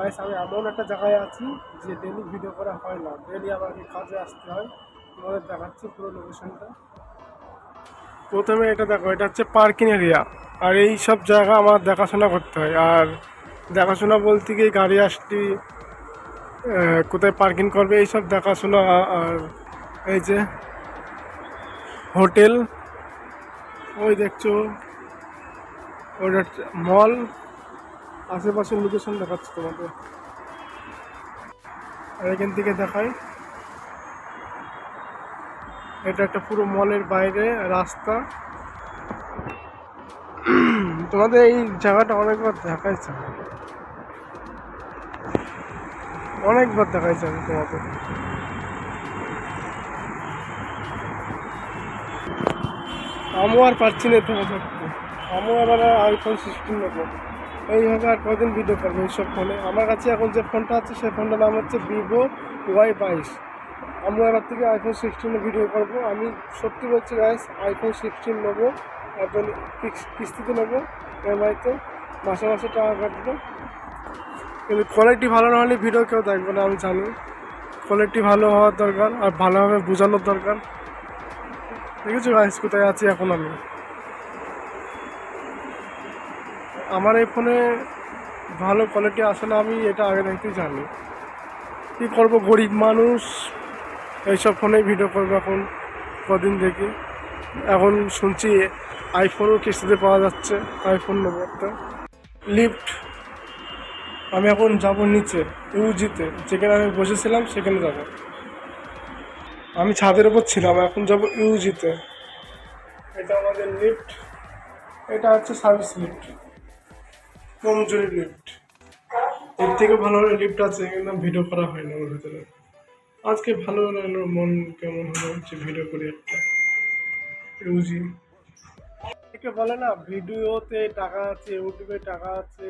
Guys আমি এমন একটা জায়গায় আছি যে ডেলি ভিডিও করা হয় না। ডেলি আমাকে কাজে আসতে হয়। তোমাদের দেখাচ্ছি পুরো লোকেশনটা প্রথমে এটা দেখো, এটা হচ্ছে পার্কিং এরিয়া আর এই সব জায়গা আমার দেখাশোনা করতে হয়। আর দেখাশোনা বলতে গিয়ে গাড়ি আসটি কোথায় পার্কিং করবে এইসব দেখাশোনা। আর এই যে হোটেল ওই দেখছ হচ্ছে মল আশেপাশের লোকেশন দেখাচ্ছে তোমাদের আর এখান থেকে দেখাই। এটা একটা পুরো মলের বাইরে রাস্তা। তোমাদের এই জায়গাটা অনেকবার দেখাইছে অনেকবার দেখাইছে আমি তোমাদের। আমিও আর পারছি না তোমাদের আমিও আবার আইফোন সিক্সটিন নেব। এইভাবে আর কদিন ভিডিও করব এইসব ফোনে আমার কাছে এখন যে ফোনটা আছে, সেই ফোনটার নাম হচ্ছে ভিভো ওয়াই বাইশ। আমরা এবার থেকে আইফোন সিক্সটিনে ভিডিও করব। আমি সত্যি বলছি গাইস আইফোন সিক্সটিন নেব একজন কিস্তিতে নেব, এমআইতে। মাসে মাসে টাকা কাটবো। কিন্তু কোয়ালিটি ভালো না হলে ভিডিও কেউ দেখবে না, আমি জানি। কোয়ালিটি ভালো হওয়ার দরকার আর ভালোভাবে বোঝানোর দরকার। দেখেছ গাইস কোথায় আছি এখন আমি? আমার এই ফোনে ভালো কোয়ালিটি আসে না আমি এটা আগে থেকেই জানি। কী করব, গরিব মানুষ, এইসব ফোনে ভিডিও করব এখন, কদিন থেকে এখন শুনছি আইফোনও কিস্তিতে পাওয়া যাচ্ছে আইফোন নেব একটা। লিফট আমি এখন যাব নিচে, ইউজিতে, যেখানে আমি বসেছিলাম সেখানে যাব। আমি ছাদের ওপর ছিলাম, এখন যাব ইউজিতে। এটা আমাদের লিফট এটা হচ্ছে সার্ভিস লিফট কমজোরি লিফট এর থেকে ভালো লিফট আছে, কিন্তু ভিডিও করা হয় না ওর ভিতরে। আজকে ভালো লাগল মন কেমন হলো যে ভিডিও করি একটা। ইউজি একে বলে না, ভিডিওতে টাকা আছে, ইউটিউবে টাকা আছে।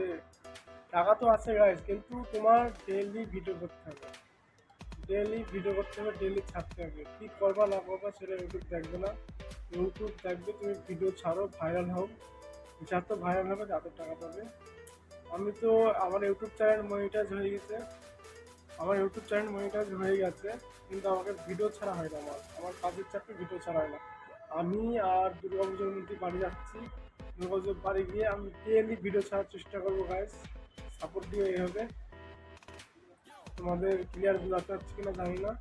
টাকা তো আছে গাইজ কিন্তু তোমার ডেলি ভিডিও করতে হবে। ডেলি ভিডিও করতে হবে ডেলি ছাড়তে হবে। কী করবা, না করবা, সেটা ইউটিউব দেখবে না। ইউটিউব দেখবে, তুমি ভিডিও ছাড়ো ভাইরাল হও। যত ভাইরাল হবে তত টাকা পাবে। আমি তো আমার ইউটিউব চ্যানেল মনিটাইজ হয়ে গেছে। আমার ইউটিউব চ্যানেল মনিটাইজ হয়ে গেছে, কিন্তু আমাকে ভিডিও ছাড়া হয় না আমার। আমার কাজের চাকরি ভিডিও ছাড়া হয় না। আমি আর দুর্গা পুজোর মধ্যে বাড়ি যাচ্ছি। দুর্গা পুজোর বাড়ি গিয়ে আমি ডেলি ভিডিও ছাড়ার চেষ্টা করব গাইস সাপোর্ট দিয়ে এইভাবে। তোমাদের ক্লিয়ার বোঝাতে পারছি কিনা জানি না।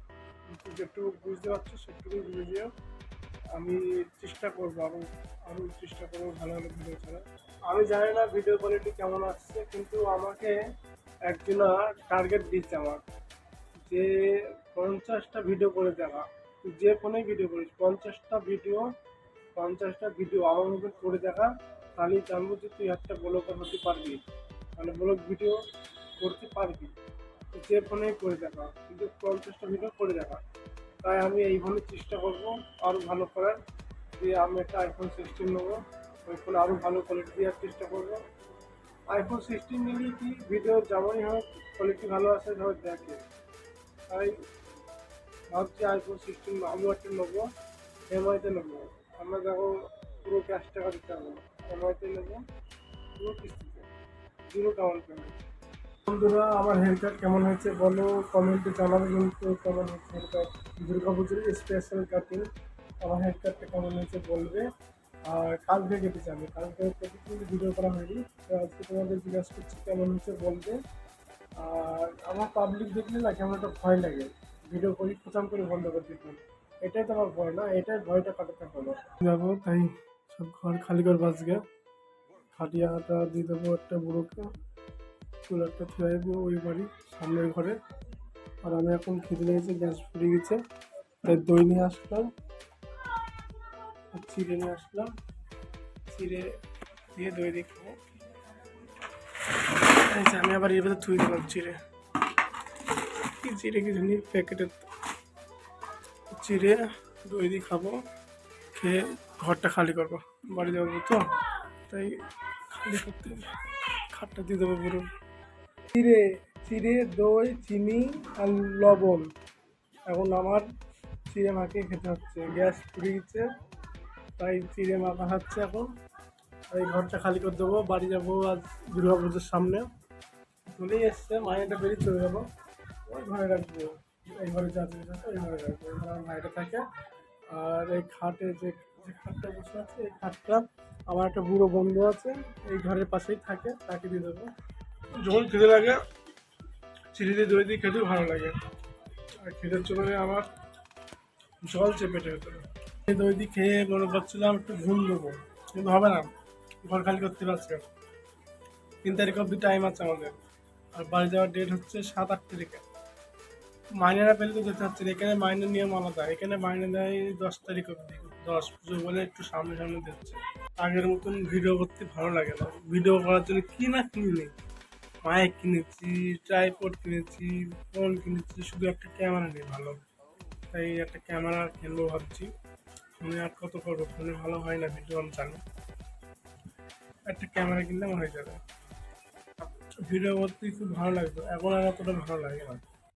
কিন্তু যেটুকু বুঝতে পারছ, সেটুকুই বুঝে দিও আমি চেষ্টা করব আরও আরও চেষ্টা করব ভালো ভালো ভিডিও ছাড়া আমি জানি না ভিডিও কোয়ালিটি কেমন আসছে, কিন্তু আমাকে একজনা টার্গেট দিচ্ছে আমার যে পঞ্চাশটা ভিডিও করে তুই যে ফোনেই ভিডিও করিস পঞ্চাশটা ভিডিও পঞ্চাশটা ভিডিও আমার করে দেখা তাহলেই জানব যে তুই একটা ব্লগার হতে পারবি। মানে ব্লগ ভিডিও করতে পারবি। যে ফোনেই করে দেখা কিন্তু পঞ্চাশটা ভিডিও করে দেখা তাই আমি এইভাবে চেষ্টা করব আরও ভালো করার, যে আমি একটা আইফোন সিক্সটিন নেব। ওই ফোনে আরও ভালো কোয়ালিটি দেওয়ার চেষ্টা করব। আইফোন সিক্সটিন নিলে কি ভিডিও যেমনই হোক কোয়ালিটি ভালো আসে ধর দেখে। তাই ভাবছি আইফোন সিক্সটিন আমি একটা নেব এমআইতে নেব। আমরা দেখো পুরো ক্যাশ টাকা দিতে হবে। এমআইতে নেব, পুরো কিস্তিতে জিরো ডাউন পেমেন্ট বন্ধুরা, আমার হেয়ার কাট কেমন হয়েছে বলো? কমেন্টে জানাবে কিন্তু কেমন হয়েছে হেয়ার কাট দুর্গা পুজোর স্পেশাল কাটিং আমার হেয়ার কাটটা কেমন হয়েছে বলবে। আর কাল থেকে কেটেছি আমি কালকে প্রতিদিন ভিডিও করা হয়নি। তো আজকে তোমাদের জিজ্ঞাসা করছি কেমন হয়েছে বলবে। আর আমার পাবলিক দেখলে না কেমন একটা ভয় লাগে। ভিডিও করি খোঁচাম করে বন্ধ করে দিতাম এটাই তো আমার ভয় না, এটাই ভয়টা কাটাতে হলো যাব, তাই সব ঘর খালি করে বাঁচবে। খাটিয়া হাটা দিয়ে দেবো একটা বুড়োকে। কুলারটা থুয়ে দেবো ওই বাড়ি, সামনের ঘরে। আর আমি এখন খেতে লেগেছে গ্যাস ফুরিয়ে গেছে। তাই দই নিয়ে আসলাম চিড়ে নিয়ে আসলাম। চিড়ে দিয়ে দই দিয়ে খাব। আমি আবার এর ভেতরে থুই দিলাম চিড়ে। কি চিড়ে কি জানি প্যাকেটের চিড়ে, দই দিয়ে খাব। খেয়ে ঘরটা খালি করব। বাড়ি যাব তো, তাই খালি করতে খাটটা দিয়ে দেবো পুরো। চিড়ে চিড়ে, দই, চিনি আর লবণ। এখন আমার চিড়ে মাখিয়ে খেতে হচ্ছে। গ্যাস পুড়ে গেছে, তাই চিড়ে মাখা হচ্ছে এখন। এই ঘরটা খালি করে দেবো, বাড়ি যাব আজ দুর্গা পুজোর সামনে। চলেই এসছে মাইনেটা বেরিয়ে চলে যাব। ওই ঘরে রাখব। এই ঘরে যা জিনিস আছে ওই ঘরে রাখব। আমার ভাইটা থাকে। আর এই খাটে যে যে খাটটা বসে আছে, এই খাটটা আমার একটা বুড়ো বন্ধু আছে, এই ঘরের পাশেই থাকে, তাকে দিয়ে দেবো। যখন খিদে লাগে, চিনি দিয়ে দই দিয়ে খেতেও ভালো লাগে। আর খিদের চলে আমার জল চেপে ভেতরে। দই দিয়ে খেয়ে মনে করছিলাম একটু ঘুম দেবো, কিন্তু হবে না। ঘর খালি করতে পারছে তিন তারিখ অব্দি টাইম আছে আমাদের। আর বাড়ি যাওয়ার ডেট হচ্ছে সাত আট তারিখে। মাইনেরা পেলে তো যেতে হচ্ছে। এখানে মাইনের নিয়ম আলাদা। এখানে মাইনে দেয় দশ তারিখ অব্দি দশ পুজো বলে একটু সামনে সামনে দিচ্ছে। আগের মতন ভিডিও করতে ভালো লাগে না। ভিডিও করার জন্য কি না কিনি নেই। মাইক কিনেছি ট্রাইপড কিনেছি ফোন কিনেছি, শুধু একটা ক্যামেরা নেই ভালো। তাই একটা ক্যামেরা কিনবো ভাবছি। ফোনে আর কত করব? ফোনে ভালো হয় না ভিডিও আমি জানি একটা ক্যামেরা কিনলে আমার হয়ে যাবে। ভিডিও করতে খুব ভালো লাগতো। এখন আর অতটা ভালো লাগে না।